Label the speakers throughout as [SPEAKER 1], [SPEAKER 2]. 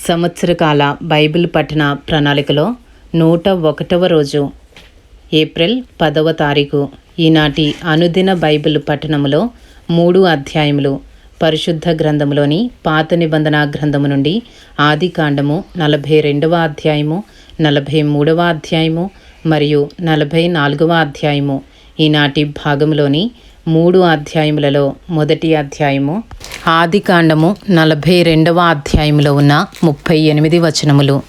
[SPEAKER 1] సంవత్సరకాల Bible పఠన ప్రణాళికలో నూట ఒకటవ రోజు ఏప్రిల్ పదవ తారీఖు ఈనాటి అనుదిన బైబిల్ పఠనములో మూడు అధ్యాయములు పరిశుద్ధ గ్రంథములోని పాత నిబంధన గ్రంథము నుండి ఆది కాండము నలభై రెండవ అధ్యాయము నలభై మూడవ అధ్యాయము మరియు నలభై నాలుగవ అధ్యాయము ఈనాటి భాగంలోని మూడు అధ్యాయములలో మొదటి అధ్యాయము ఆదికాండము నలభై రెండవ అధ్యాయములో ఉన్న ముప్పై ఎనిమిది వచనములు.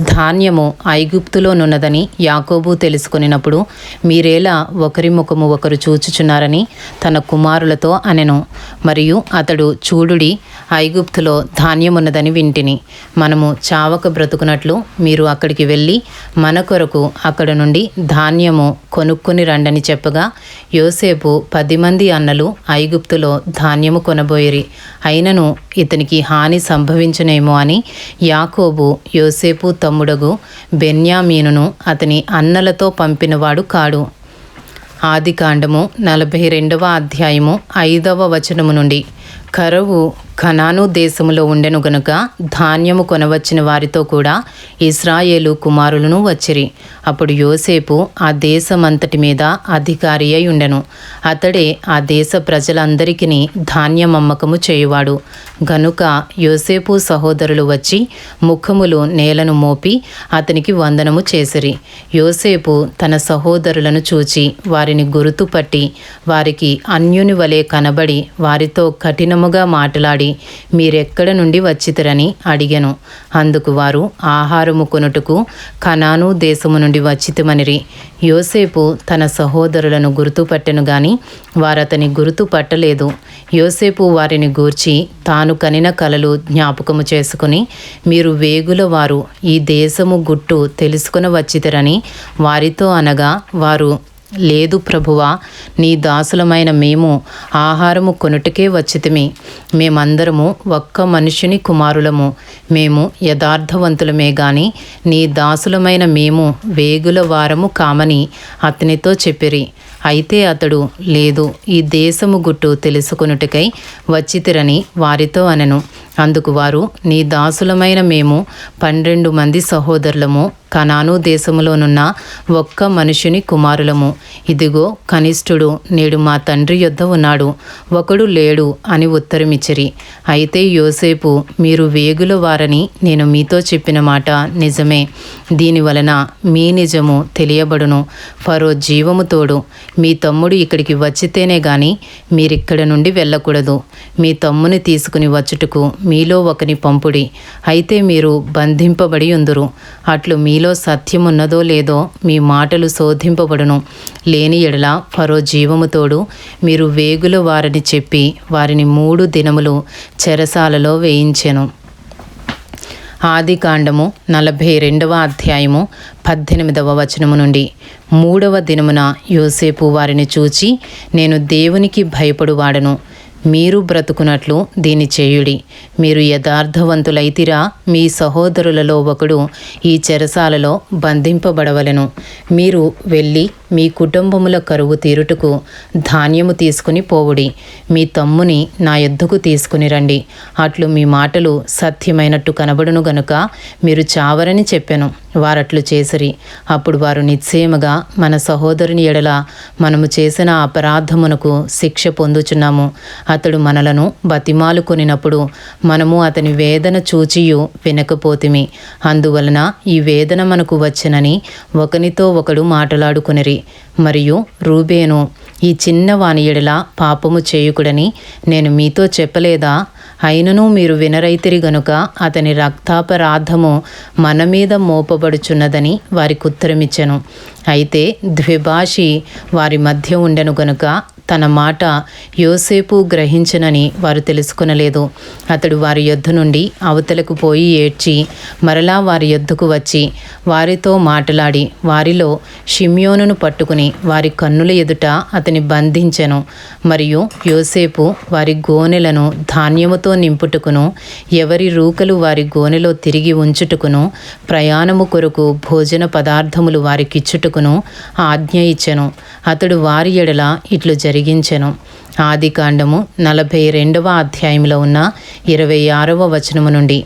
[SPEAKER 1] ధాన్యము ఐగుప్తులోనున్నదని యాకోబు తెలుసుకొనినప్పుడు మీరేలా ఒకరి ముఖము ఒకరు చూచుచున్నారని తన కుమారులతో అనెను. మరియు అతడు చూడుడి ఐగుప్తులో ధాన్యమున్నదని వింటిని. మనము చావక బ్రతుకున్నట్లు మీరు అక్కడికి వెళ్ళి మన కొరకు అక్కడ నుండి ధాన్యము కొనుక్కొని రండని చెప్పగా యోసేపు పది పది మంది అన్నలు ఐగుప్తులో ధాన్యము కొనబోయిరి. అయినను ఇతనికి హాని సంభవించునేమో అని యాకోబు యోసేపు తమ్ముడగు బెన్యామీనును అతని అన్నలతో పంపినవాడు కాడు. ఆది కాండము నలభై రెండవ అధ్యాయము ఐదవ వచనము నుండి కరువు కనాను దేశములో ఉండెను గనుక ధాన్యము కొనవచ్చిన వారితో కూడా ఇస్రాయేలు కుమారులను వచ్చిరి. అప్పుడు యోసేపు ఆ దేశమంతటి మీద అధికారి అయి ఉండెను. అతడే ఆ దేశ ప్రజలందరికీ ధాన్యం అమ్మకము చేయువాడు. గనుక యోసేపు సహోదరులు వచ్చి ముఖములు నేలను మోపి అతనికి వందనము చేసిరి. యోసేపు తన సహోదరులను చూచి వారిని గుర్తుపట్టి వారికి అన్యుని వలె కనబడి వారితో కఠినము కఠినముగా మాట్లాడి మీరెక్కడ నుండి వచ్చితరని అడిగాను. అందుకు వారు ఆహారము కొనుటకు కనాను దేశము నుండి వచ్చితమనిరి. యోసేపు తన సహోదరులను గుర్తుపట్టెను గాని వారతని గుర్తుపట్టలేదు. యోసేపు వారిని గూర్చి తాను కనిన కలలు జ్ఞాపకము చేసుకుని మీరు వేగుల వారు ఈ దేశము గుట్టు తెలుసుకుని వచ్చితరని వారితో అనగా వారు లేదు ప్రభువా నీ దాసులమైన మేము ఆహారము కొనుటకే వచ్చితిమి. మేమందరము ఒక్క మనుషుని కుమారులము. మేము యథార్థవంతులమే గాని నీ దాసులమైన మేము వేగుల వారము కామని అతనితో చెప్పిరి. అయితే అతడు లేదు ఈ దేశము గుట్టు తెలుసుకొనుటకై వచ్చితిరని వారితో అనను. అందుకు వారు నీ దాసులమైన మేము పన్నెండు మంది సహోదరులము కనాను దేశములోనున్న ఒక్క మనుషుని కుమారులము. ఇదిగో కనిష్ఠుడు నేడు మా తండ్రి యొద్ద ఉన్నాడు. ఒకడు లేడు అని ఉత్తరమిచ్చిరి. అయితే యోసేపు మీరు వేగుల వారని నేను మీతో చెప్పిన మాట నిజమే. దీని వలన మీ నిజము తెలియబడును. ఫరో జీవము తోడు. మీ తమ్ముడు ఇక్కడికి వచ్చితేనే గాని మీరిక్కడ నుండి వెళ్ళకూడదు. మీ తమ్ముని తీసుకుని వచ్చుటకు మీలో ఒకని పంపుడి. అయితే మీరు బంధింపబడి ఉందురు. అట్లు మీలో సత్యమున్నదో లేదో మీ మాటలు శోధింపబడును. లేని ఎడల ఫరో జీవముతోడు మీరు వేగుల వారని చెప్పి వారిని మూడు దినములు చెరసాలలో వేయించెను. ఆది కాండము నలభై రెండవ అధ్యాయము పద్దెనిమిదవ వచనము నుండి మూడవ దినమున యోసేపు వారిని చూచి నేను దేవునికి భయపడువాడను. మీరు బ్రతుకున్నట్లు దీని చేయుడి. మీరు యథార్థవంతులైతిరా మీ సహోదరులలో ఒకడు ఈ చెరసాలలో బంధింపబడవలెను. మీరు వెళ్ళి మీ కుటుంబముల కరువు తీరుటకు ధాన్యము తీసుకుని పోవుడి. మీ తమ్ముని నా ఎద్దుకు తీసుకుని రండి. అట్లు మీ మాటలు సత్యమైనట్టు కనబడును గనుక మీరు చావరని చెప్పెను. వారట్లు చేసిరి. అప్పుడు వారు నిశ్చయముగా మన సహోదరుని ఎడల మనము చేసిన అపరాధమునకు శిక్ష పొందుచున్నాము. అతడు మనలను బతిమాలు కొనినప్పుడు మనము అతని వేదన చూచియు వినకపోతిమి. అందువలన ఈ వేదన మనకు వచ్చినని ఒకనితో ఒకడు మాట్లాడుకునిరి. మరియు రూబేను ఈ చిన్న వాని ఎడల పాపము చేయుకుడని నేను మీతో చెప్పలేదా? అయినను మీరు వినరైతిరి గనుక అతని రక్తాపరాధము మన మీద మోపబడుచున్నదని వారికి ఉత్తరమిచ్చెను. అయితే ద్విభాషి వారి మధ్య ఉండెను గనుక తన మాట యోసేపు గ్రహించనని వారు తెలుసుకొనలేదు. అతడు వారి యొద్ద నుండి అవతలకు పోయి ఏడ్చి మరలా వారి యొద్దకు వచ్చి వారితో మాట్లాడి వారిలో షిమ్యోనును పట్టుకుని వారి కన్నుల ఎదుట అతని బంధించెను. మరియు యోసేపు వారి గోనెలను ధాన్యముతో నింపుటకును ఎవరి రూకలు వారి గోనెలో తిరిగి ఉంచుటకును ప్రయాణము కొరకు భోజన పదార్థములు వారికిచ్చుటకును ఆజ్ఞ ఇచ్చెను. అతడు వారి ఎడల ఇట్లు జరిగించెను. ఆదికాండము నలభై రెండవ అధ్యాయంలో ఉన్న ఇరవై ఆరవ వచనము నుండి.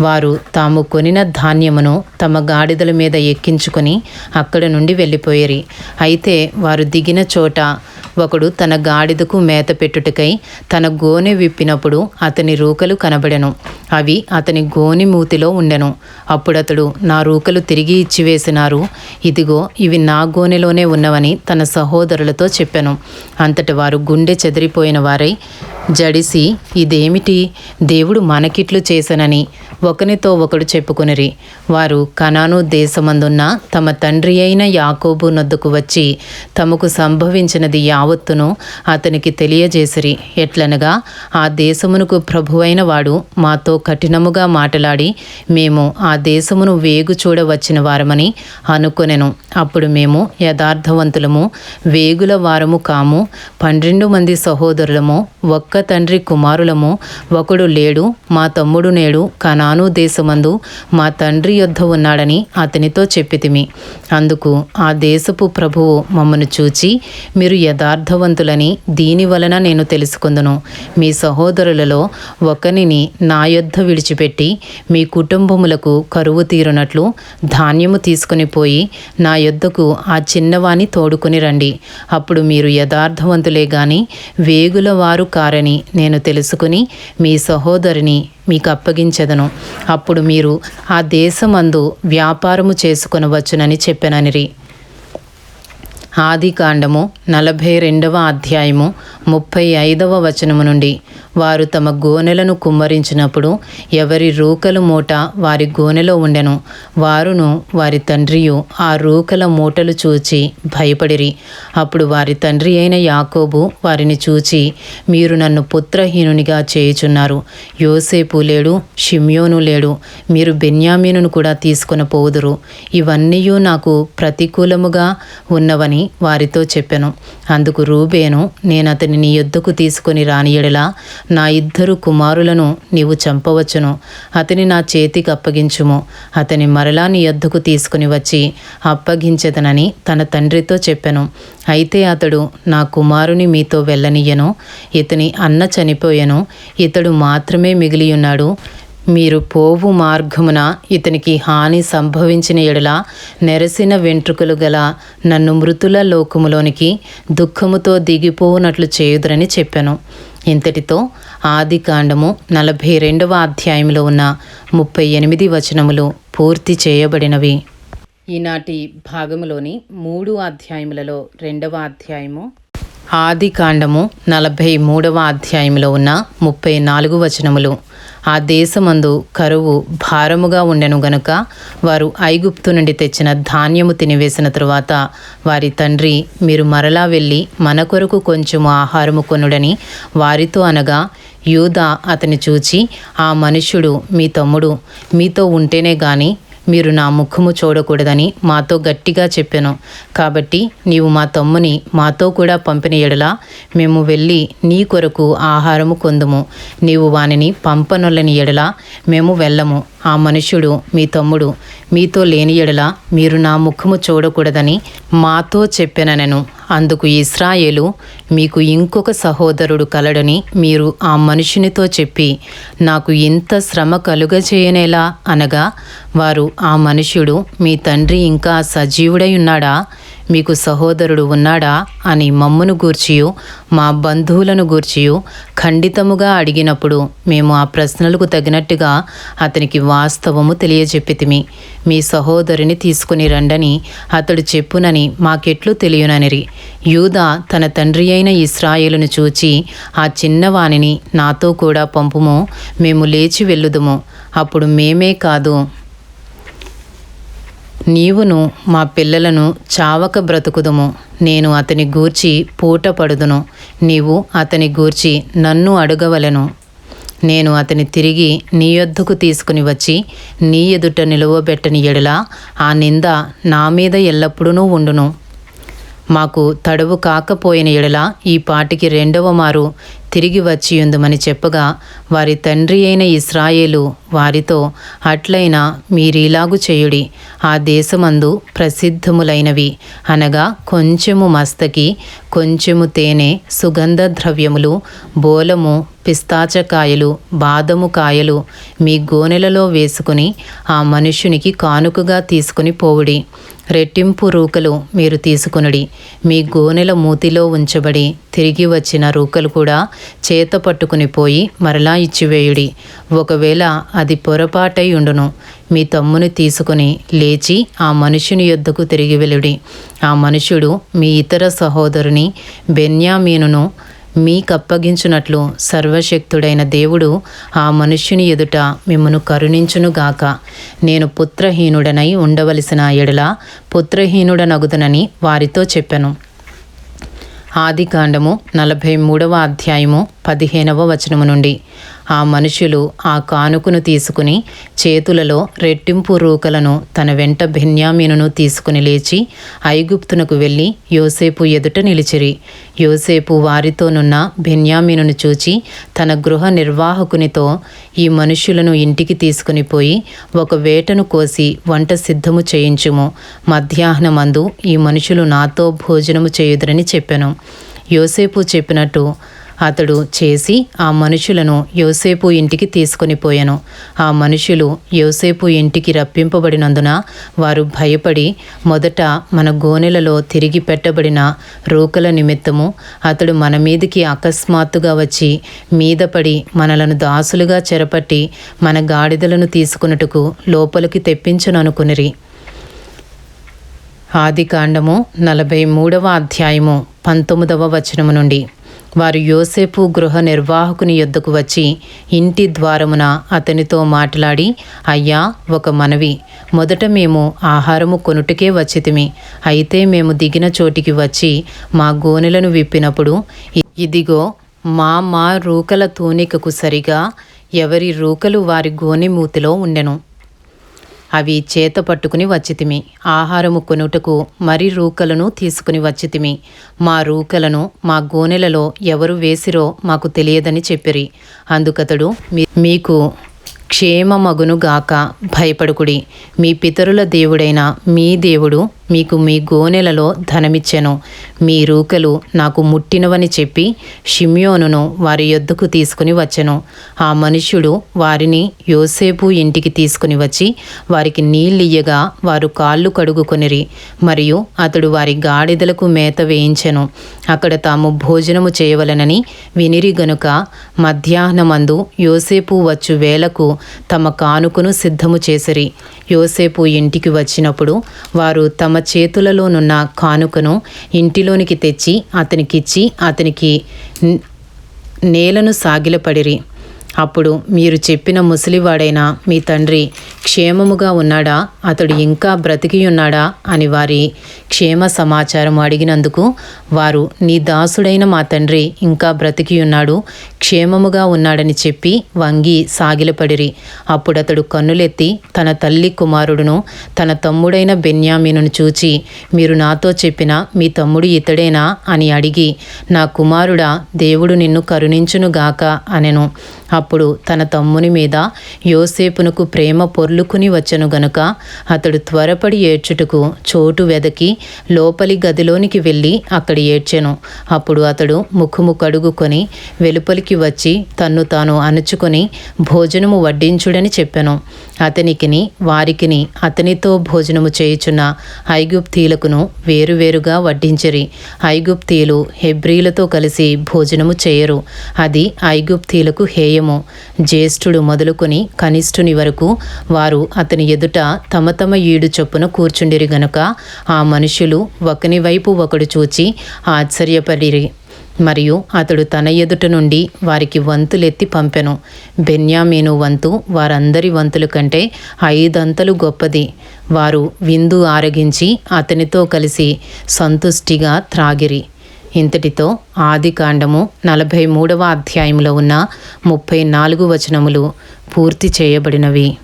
[SPEAKER 1] వారు తాము కొనిన ధాన్యమును తమ గాడిదల మీద ఎక్కించుకొని అక్కడ నుండి వెళ్ళిపోయిరి. అయితే వారు దిగిన చోట ఒకడు తన గాడిదకు మేత పెట్టుటకై తన గోనె విప్పినప్పుడు అతని రూకలు కనబడెను. అవి అతని గోని మూతిలో ఉండెను. అప్పుడతడు నా రూకలు తిరిగి ఇచ్చివేసినారు ఇదిగో ఇవి నా గోనెలోనే ఉన్నవని తన సహోదరులతో చెప్పెను. అంతటి వారు గుండె చెదిరిపోయిన వారై జడిసి ఇదేమిటి? దేవుడు మనకిట్లు చేసనని ఒకనితో ఒకడు చెప్పుకొనిరి. వారు కనాను దేశమందున్న తమ తండ్రి అయిన యాకోబు నొద్దుకు వచ్చి తమకు సంభవించినది యావత్తును అతనికి తెలియజేసిరి. ఎట్లనగా ఆ దేశమునకు ప్రభువైన వాడు మాతో కఠినముగా మాటలాడి మేము ఆ దేశమును వేగు చూడవచ్చిన వారమని అనుకొనెను. అప్పుడు మేము యథార్థవంతులము వేగుల వారము కాము పన్నెండు మంది సహోదరులము ఒక్క తండ్రి కుమారులము ఒకడు లేడు మా తమ్ముడు నేడు కనాను దేశమందు మా తండ్రి యొద్ద ఉన్నాడని అతనితో చెప్పితిమి. అందుకు ఆ దేశపు ప్రభువు మమ్మను చూచి మీరు యథార్థవంతులని దీని వలన నేను తెలుసుకుందును. మీ సహోదరులలో ఒకనిని నా యొద్ద విడిచిపెట్టి మీ కుటుంబములకు కరువు తీరునట్లు ధాన్యము తీసుకుని పోయి నా యొద్దకు ఆ చిన్నవాణి తోడుకుని రండి. అప్పుడు మీరు యథార్థవంతులే గాని వేగుల వారు కారని నేను తెలుసుకుని మీ సహోదరిని మీకు అప్పగించదను అప్పుడు మీరు ఆ దేశమందు వ్యాపారము చేసుకొనవచ్చునని చెప్పెననిరి. ఆదికాండము నలభై రెండవ అధ్యాయము ముప్పై ఐదవ వచనము నుండి. వారు తమ గోనెలను కుమ్మరించినప్పుడు ఎవరి రూకలు మూట వారి గోనెలో ఉండెను. వారును వారి తండ్రియు ఆ రూకల మూటలు చూచి భయపడిరి. అప్పుడు వారి తండ్రి అయిన యాకోబు వారిని చూచి మీరు నన్ను పుత్రహీనునిగా చేయుచున్నారు. యోసేపు లేడు షిమ్యోను లేడు. మీరు బెన్యామీనును కూడా తీసుకుని పోదురు. ఇవన్నీ నాకు ప్రతికూలముగా ఉన్నవని వారితో చెప్పెను. అందుకు రూబేను నేను అతని నీ యొద్దకు తీసుకుని రానియడలా నా ఇద్దరు కుమారులను నీవు చంపవచ్చును. అతని నా చేతికి అప్పగించుము. అతని మరలా నీ యొద్దకు తీసుకుని వచ్చి అప్పగించదనని తన తండ్రితో చెప్పెను. అయితే అతడు నా కుమారుని మీతో వెళ్ళనియ్యను. ఇతని అన్న చనిపోయెను. ఇతడు మాత్రమే మిగిలియున్నాడు. మీరు పోవు మార్గమున ఇతనికి హాని సంభవించిన ఎడల నెరసిన వెంట్రుకలు గల నన్ను మృతుల లోకములోనికి దుఃఖముతో దిగిపోవునట్లు చేయుదురని చెప్పాను. ఇంతటితో ఆది కాండము నలభై రెండవ అధ్యాయంలో ఉన్న ముప్పై ఎనిమిది వచనములు పూర్తి చేయబడినవి. ఈనాటి భాగములోని మూడు అధ్యాయములలో రెండవ అధ్యాయము ఆది కాండము నలభై మూడవ అధ్యాయంలో ఉన్న ముప్పై నాలుగు వచనములు. ఆ దేశమందు కరువు భారముగా ఉండెను గనుక వారు ఐగుప్తు నుండి తెచ్చిన ధాన్యము తినివేసిన తరువాత వారి తండ్రి మీరు మరలా వెళ్ళి మన కొరకు కొంచెము ఆహారము కొనుడని వారితో అనగా యూదా అతని చూచి ఆ మనుష్యుడు మీ తమ్ముడు మీతో ఉంటేనే గాని మీరు నా ముఖము చూడకూడదని మాతో గట్టిగా చెప్పాను. కాబట్టి నీవు మా తమ్ముని మాతో కూడా పంపిన ఎడల మేము వెళ్ళి నీ కొరకు ఆహారము కొందుము. నీవు వానిని పంపనొల్లని ఎడలా మేము వెళ్ళము. ఆ మనుష్యుడు మీ తమ్ముడు. మీతో లేని ఎడలా మీరు నా ముఖము చూడకూడదని మాతో చెప్పెననెను. అందుకు ఇస్రాయేలు మీకు ఇంకొక సహోదరుడు కలడని మీరు ఆ మనుషునితో చెప్పి నాకు ఇంత శ్రమ కలుగచేయనేలా అనగా వారు ఆ మనుష్యుడు మీ తండ్రి ఇంకా సజీవుడై ఉన్నాడా? మీకు సహోదరుడు ఉన్నాడా అని మమ్మును గూర్చియు మా బంధువులను గూర్చియు ఖండితముగా అడిగినప్పుడు మేము ఆ ప్రశ్నలకు తగినట్టుగా అతనికి వాస్తవము తెలియజెప్పితిమి. మీ సహోదరిని తీసుకుని రండని అతడు చెప్పునని మాకెట్లు తెలియననిరి. యూదా తన తండ్రి అయిన ఇస్రాయేలును చూచి ఆ చిన్నవానిని నాతో కూడా పంపుము మేము లేచి వెళ్ళుదుము. అప్పుడు మేమే కాదు నీవును మా పిల్లలను చావక బ్రతుకుదుము. నేను అతని గూర్చి పూట పడుదును. నీవు అతని గూర్చి నన్ను అడగవలెను. నేను అతని తిరిగి నీ యొద్దకు తీసుకుని వచ్చి నీ ఎదుట నిలువబెట్టని ఎడల ఆ నింద నా మీద ఎల్లప్పుడూ ఉండును. మాకు తడువు కాకపోయిన ఎడల ఈ పాటికి రెండవ మారు తిరిగి వచ్చియుందుమని చెప్పగా వారి తండ్రి అయిన ఇస్రాయేలు వారితో అట్లైనా మీరిలాగు చేయుడి ఆ దేశమందు ప్రసిద్ధములైనవి. అనగా కొంచెము మస్తకి కొంచెము తేనె సుగంధ ద్రవ్యములు బోలము పిస్తాచకాయలు బాదము కాయలు మీ గోనెలలో వేసుకుని ఆ మనుషునికి కానుకగా తీసుకుని పోవుడి. రెట్టింపు రూకలు మీరు తీసుకునుడి. మీ గోనెల మూతిలో ఉంచబడి తిరిగి వచ్చిన రూకలు కూడా చేత పట్టుకుని పోయి మరలా ఇచ్చివేయుడి. ఒకవేళ అది పొరపాటై ఉండును మీ తమ్ముని తీసుకుని లేచి ఆ మనుషుని యొద్దకు తిరిగి వెలుడి ఆ మనుషుడు మీ ఇతర సహోదరుని బెన్యామీనును మీకప్పగించునట్లు సర్వశక్తుడైన దేవుడు ఆ మనుష్యుని ఎదుట మిమ్మను కరుణించునుగాక. నేను పుత్రహీనుడనై ఉండవలసిన ఎడల పుత్రహీనుడనగుదనని వారితో చెప్పాను. ఆదికాండము నలభై మూడవ అధ్యాయము పదిహేనవ వచనము నుండి. ఆ మనుషులు ఆ కానుకను తీసుకుని చేతులలో రెట్టింపు రూకలను తన వెంట బెన్యామీనును తీసుకుని లేచి ఐగుప్తునకు వెళ్ళి యోసేపు ఎదుట నిలిచిరి. యోసేపు వారితోనున్న బెన్యామీనును చూచి తన గృహ నిర్వాహకునితో ఈ మనుషులను ఇంటికి తీసుకుని పోయి ఒక వేటను కోసి వంట సిద్ధము చేయించుము. మధ్యాహ్నమందు ఈ మనుషులు నాతో భోజనము చేయుదురని చెప్పెను. యోసేపు చెప్పినట్టు అతడు చేసి ఆ మనుషులను యోసేపు ఇంటికి తీసుకొని పోయాను. ఆ మనుషులు యోసేపు ఇంటికి రప్పింపబడినందున వారు భయపడి మొదట మన గోనెలలో తిరిగి పెట్టబడిన రూకల నిమిత్తము అతడు మన మీదికి అకస్మాత్తుగా వచ్చి మీద పడి మనలను దాసులుగా చెరపట్టి మన గాడిదలను తీసుకున్నట్టుకు లోపలికి తెప్పించుననుకునిరి. ఆది కాండము నలభై మూడవ అధ్యాయము పంతొమ్మిదవ వచనము నుండి. వారు యోసేపు గృహ నిర్వాహకుని యొద్దకు వచ్చి ఇంటి ద్వారమున అతనితో మాట్లాడి అయ్యా ఒక మనవి. మొదట మేము ఆహారము కొనుటకే వచ్చితిమి. అయితే మేము దిగిన చోటికి వచ్చి మా గోనెలను విప్పినప్పుడు ఇదిగో మా మా రూకల తూనికకు సరిగా ఎవరి రూకలు వారి గోనె మూతిలో ఉండెను. అవి చేత పట్టుకుని వచ్చితిమి. ఆహారము కొనుటకు మరి రూకలను తీసుకుని వచ్చితిమి. మా రూకలను మా గోనెలలో ఎవరు వేసిరో మాకు తెలియదని చెప్పిరి. అందుకతడు "మీ- మీకు క్షేమమగునుగాక భయపడుకుడి. మీ పితరుల దేవుడైన మీ దేవుడు మీకు మీ గోనెలలో ధనమిచ్చెను. మీ రూకలు నాకు ముట్టినవని చెప్పి షిమ్యోనును వారి యొద్దకు తీసుకుని వచ్చెను. ఆ మనుష్యుడు వారిని యోసేపు ఇంటికి తీసుకుని వచ్చి వారికి నీళ్ళియ్యగా వారు కాళ్ళు కడుగుకొనిరి. మరియు అతడు వారి గాడిదలకు మేత వేయించెను. అక్కడ తాము భోజనము చేయవలనని వినిరి గనుక మధ్యాహ్నమందు యోసేపు వచ్చు వేలకు తమ కానుకను సిద్ధము చేసిరి. యోసేపు ఇంటికి వచ్చినప్పుడు వారు తమ చేతులలోనున్న కానుకను ఇంటిలోనికి తెచ్చి అతనికిచ్చి అతనికి నేలను సాగిలపడిరి. అప్పుడు మీరు చెప్పిన ముసలివాడైన మీ తండ్రి క్షేమముగా ఉన్నాడా? అతడు ఇంకా బ్రతికి ఉన్నాడా అని వారి క్షేమ సమాచారం అడిగినందుకు వారు నీ దాసుడైన మా తండ్రి ఇంకా బ్రతికి ఉన్నాడు క్షేమముగా ఉన్నాడని చెప్పి వంగి సాగిలపడిరి. అప్పుడు అతడు కన్నులెత్తి తన తల్లి కుమారుడును తన తమ్ముడైన బెన్యామీనును చూచి మీరు నాతో చెప్పిన మీ తమ్ముడు ఇతడేనా అని అడిగి నా కుమారుడా దేవుడు నిన్ను కరుణించునుగాక అనెను. అప్పుడు తన తమ్ముని మీద యోసేపునకు ప్రేమ పొర్లుకుని వచ్చను గనుక అతడు త్వరపడి ఏడ్చుటకు చోటు వెదకి లోపలి గదిలోనికి వెళ్ళి అక్కడ ఏడ్చెను. అప్పుడు అతడు ముఖము కడుగుకొని వెలుపలికి వచ్చి తన్ను తాను అణుచుకొని భోజనము వడ్డించుడని చెప్పెను. అతనికిని వారికిని అతనితో భోజనము చేయుచున్న ఐగుప్తీలకును వేరువేరుగా వడ్డించిరి. ఐగుప్తీయులు హెబ్రీలతో కలిసి భోజనము చేయరు. అది ఐగుప్తీలకు హేయము. జ్యేష్ఠుడు మొదలుకొని కనిష్ఠుని వరకు వారు అతని ఎదుట తమ తమ ఈడు చొప్పున కూర్చుండిరి గనుక ఆ మనుషులు ఒకని వైపు ఒకడు చూచి ఆశ్చర్యపడిరి. మరియు అతడు తన ఎదుట నుండి వారికి వంతులెత్తి పంపెను. బెన్యామీను వంతు వారందరి వంతుల కంటే ఐదంతలు గొప్పది. వారు విందు ఆరగించి అతనితో కలిసి సంతుష్టిగా త్రాగిరి. ఇంతటితో ఆదికాండము నలభై మూడవ అధ్యాయంలో ఉన్న ముప్పై నాలుగు వచనములు పూర్తి చేయబడినవి.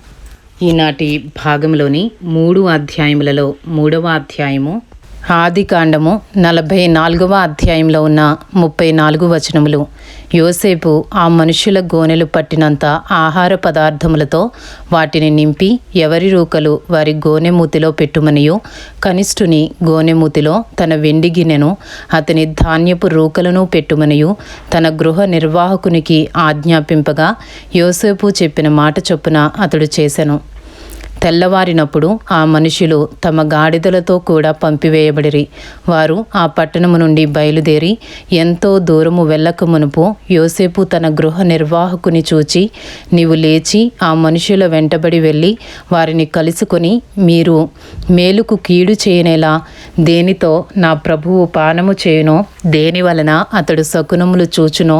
[SPEAKER 1] ఈనాటి భాగంలోని మూడు అధ్యాయములలో మూడవ అధ్యాయము ఆదికాండము నలభై నాలుగవ అధ్యాయంలో ఉన్న ముప్పై నాలుగు వచనములు. యోసేపు ఆ మనుషుల గోనెలు పట్టినంత ఆహార పదార్థములతో వాటిని నింపి ఎవరి రూకలు వారి గోనెమూతిలో పెట్టుమనియు? కనిష్ఠుని గోనెమూతిలో తన వెండి గిన్నెను అతని ధాన్యపు రూకలను పెట్టుమనియు? తన గృహ నిర్వాహకునికి ఆజ్ఞాపింపగా యోసేపు చెప్పిన మాట చొప్పున అతడు చేశాను తెల్లవారినప్పుడు ఆ మనుషులు తమ గాడిదలతో కూడా పంపివేయబడిరి. వారు ఆ పట్టణము నుండి బయలుదేరి ఎంతో దూరము వెళ్ళక మునుపు యోసేపు తన గృహ నిర్వాహకుని చూచి నీవు లేచి ఆ మనుషుల వెంటబడి వెళ్ళి వారిని కలుసుకొని మీరు మేలుకు కీడు చేయనేలా దేనితో నా ప్రభువు పానము చేయునో దేని వలన అతడు శకునములు చూచునో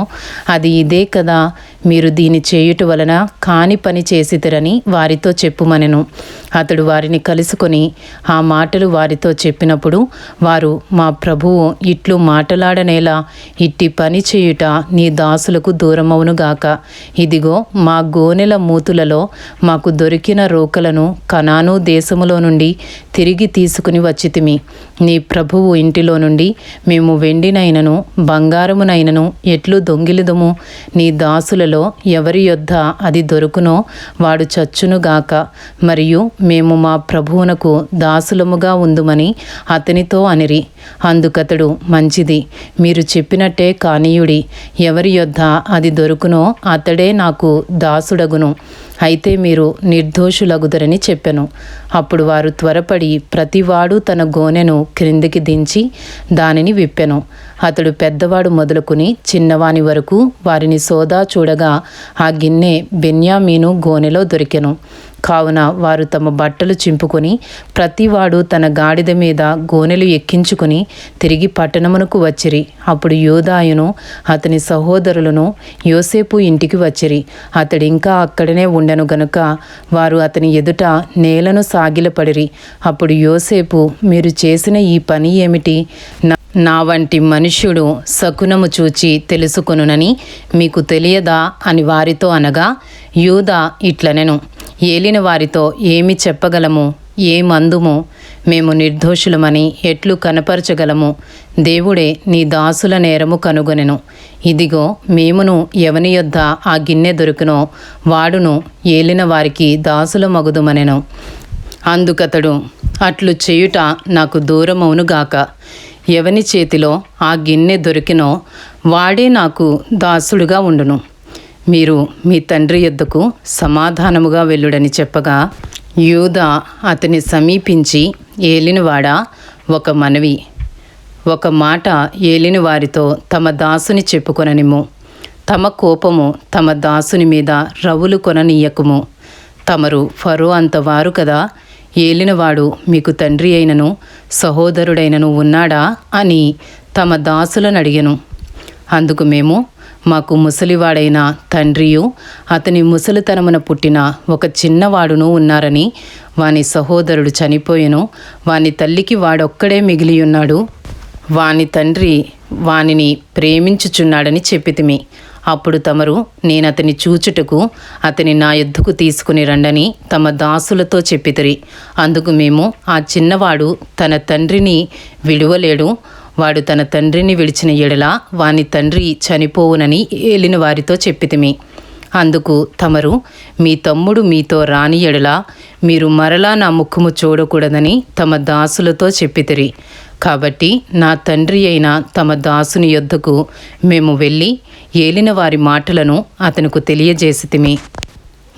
[SPEAKER 1] అది ఇదే కదా. మీరు దీని చేయుట వలన కాని పని చేసిదరని వారితో చెప్పుమనెను. అతడు వారిని కలుసుకొని ఆ మాటలు వారితో చెప్పినప్పుడు వారు మా ప్రభువు ఇట్లు మాటలాడనేలా ఇట్టి పని చేయుట నీ దాసులకు దూరమవునుగాక ఇదిగో మా గోనెల మూతులలో మాకు దొరికిన రోకలను కనాను దేశములో నుండి తిరిగి తీసుకుని వచ్చితిమి. నీ ప్రభువు ఇంటిలో నుండి మేము వెండినైనను బంగారమునైనను ఎట్లు దొంగిలిదము? నీ దాసులలో ఎవరి యొద్ద అది దొరుకునో వాడు చచ్చునుగాక మరియు మేము మా ప్రభువునకు దాసులముగా ఉందుమని అతనితో అనిరి. అందుకతడు మంచిది మీరు చెప్పినట్టే కానీయుడి. ఎవరి యొద్ద అది దొరుకునో అతడే నాకు దాసుడగును. అయితే మీరు నిర్దోషులగుదరని చెప్పెను. అప్పుడు వారు త్వరపడి ప్రతివాడు తన గోనెను క్రిందికి దించి దానిని విప్పెను. అతడు పెద్దవాడు మొదలుకుని చిన్నవాని వరకు వారిని సోదా చూడగా ఆ గిన్నె బెన్యామీను గోనెలో దొరికెను. కావున వారు తమ బట్టలు చింపుకొని ప్రతివాడు తన గాడిద మీద గోనెలు ఎక్కించుకుని తిరిగి పట్టణమునకు వచ్చిరి. అప్పుడు యోదాయును అతని సహోదరులను యోసేపు ఇంటికి వచ్చిరి. అతడు ఇంకా అక్కడనే ఉండెను గనుక వారు అతని ఎదుట నేలను సాగిలపడిరి. అప్పుడు యోసేపు మీరు చేసిన ఈ పని ఏమిటి? నా నా వంటి మనుష్యుడు శకునము చూచి తెలుసుకొనునని మీకు తెలియదా అని వారితో అనగా యూదా ఇట్లనెను ఏలిన వారితో ఏమి చెప్పగలము? ఏమందుము మేము నిర్దోషులమని ఎట్లు కనపరచగలము? దేవుడే నీ దాసుల నేరము కనుగొనెను. ఇదిగో మేమును ఎవని యొద్ద ఆ గిన్నె దొరికినో వాడును ఏలిన వారికి దాసుల మగుదుమనెను. అందుకతడు అట్లు చేయుట నాకు దూరమవునుగాక ఎవని చేతిలో ఆ గిన్నె దొరికినో వాడే నాకు దాసుడుగా ఉండును. మీరు మీ తండ్రి యొద్దకు సమాధానముగా వెళ్ళుడని చెప్పగా యూద అతని సమీపించి ఏలినవాడా ఒక మనవి. ఒక మాట ఏలిన వారితో తమ దాసుని చెప్పుకొననిము తమ కోపము తమ దాసుని మీద రవులు కొననీయకుము. తమరు ఫరో అంతవారు కదా ఏలినవాడు మీకు తండ్రి అయినను సహోదరుడైనను ఉన్నాడా అని తమ దాసులను అడిగను. అందుకు మేము మాకు ముసలివాడైన తండ్రియు అతని ముసలితనమున పుట్టిన ఒక చిన్నవాడును ఉన్నారని వాని సహోదరుడు చనిపోయెను వాని తల్లికి వాడొక్కడే మిగిలియున్నాడు. వాని తండ్రి వానిని ప్రేమించుచున్నాడని చెప్పితిమి. అప్పుడు తమరు నేనతని చూచుటకు అతని నా యుద్ధకు తీసుకుని రండని తమ దాసులతో చెప్పితిరి. అందుకు మేము ఆ చిన్నవాడు తన తండ్రిని విడువలేడు. వాడు తన తండ్రిని విడిచిన ఎడల వాని తండ్రి చనిపోవునని ఏలిన వారితో చెప్పితిమి. అందుకు తమరు మీ తమ్ముడు మీతో రాని ఎడల మీరు మరలా నా ముఖము చూడకూడదని తమ దాసులతో చెప్పితిరి. కాబట్టి నా తండ్రి అయిన తమ దాసుని యొద్దకు మేము వెళ్ళి ఏలిన వారి మాటలను అతనికి తెలియజేసితిమి.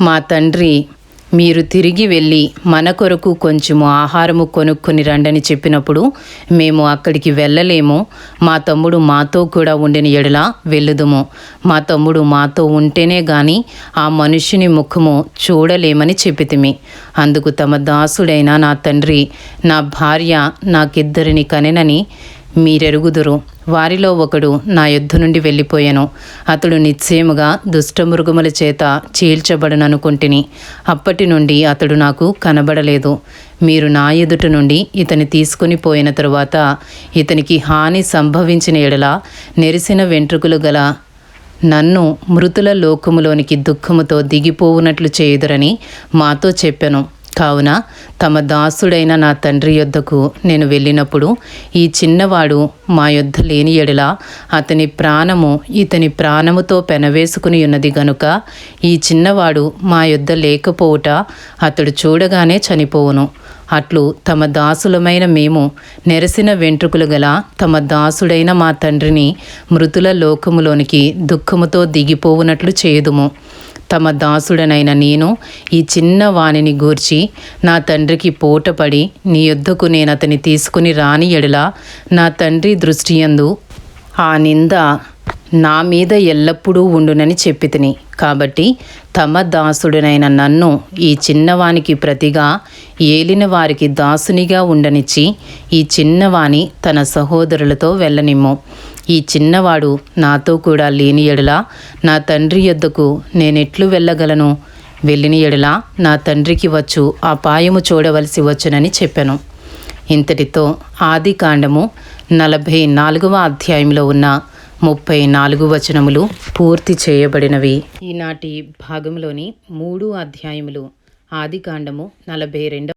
[SPEAKER 1] మా తండ్రి మీరు తిరిగి వెళ్ళి మన కొరకు కొంచెము ఆహారము కొనుక్కొని రండని చెప్పినప్పుడు మేము అక్కడికి వెళ్ళలేము. మా తమ్ముడు మాతో కూడా ఉండిన ఎడలా వెళ్ళుదుము. మా తమ్ముడు మాతో ఉంటేనే గాని ఆ మనుషుని ముఖము చూడలేమని చెప్పితిమి. అందుకు తమ దాసుడైన నా తండ్రి నా భార్య నాకిద్దరిని కనెనని మీరెరుగుదురు. వారిలో ఒకడు నా యుద్ధ నుండి వెళ్ళిపోయాను. అతడు నిశ్చయముగా దుష్టమృగముల చేత చీల్చబడననుకుంటుని. అప్పటి నుండి అతడు నాకు కనబడలేదు. మీరు నా ఎదుట నుండి ఇతని తీసుకుని పోయిన తరువాత ఇతనికి హాని సంభవించిన ఎడల నెరిసిన వెంట్రుకలు గల నన్ను మృతుల లోకములోనికి దుఃఖముతో దిగిపోవునట్లు చేయుదురని మాతో చెప్పెను. కావున తమ దాసుడైన నా తండ్రి యొద్దకు నేను వెళ్ళినప్పుడు ఈ చిన్నవాడు మా యొద్ద లేని ఎడల అతని ప్రాణము ఇతని ప్రాణముతో పెనవేసుకుని ఉన్నది గనుక ఈ చిన్నవాడు మా యొద్ద లేకపోవుట అతడు చూడగానే చనిపోవును. అట్లు తమ దాసులమైన మేము నెరసిన వెంట్రుకలు గల తమ దాసుడైన మా తండ్రిని మృతుల లోకములోనికి దుఃఖముతో దిగిపోవునట్లు చేయుదుము తమ దాసుడనైన నేను ఈ చిన్న వాణిని గూర్చి నా తండ్రికి పోటపడి నీ యొద్దకు నేను అతని తీసుకుని రాని ఎడలా నా తండ్రి దృష్టియందు ఆ నింద నా మీద ఎల్లప్పుడూ ఉండునని చెప్పి తిని. కాబట్టి తమ దాసుడనైన నన్ను ఈ చిన్నవానికి ప్రతిగా ఏలిన వారికి దాసునిగా ఉండనిచ్చి ఈ చిన్నవాని తన సహోదరులతో వెళ్ళనిమ్ము. ఈ చిన్నవాడు నాతో కూడా లేని ఎడలా నా తండ్రి యొద్దకు నేనెట్లు వెళ్ళగలను? వెళ్ళిన ఎడలా నా తండ్రికి వచ్చు అపాయము చూడవలసి వచ్చునని చెప్పాను. ఇంతటితో ఆది కాండము నలభై నాలుగవ అధ్యాయంలో ఉన్న ముప్పై నాలుగు వచనములు పూర్తి చేయబడినవి. ఈనాటి భాగంలోని మూడు అధ్యాయములు. ఆది కాండము నలభై రెండవ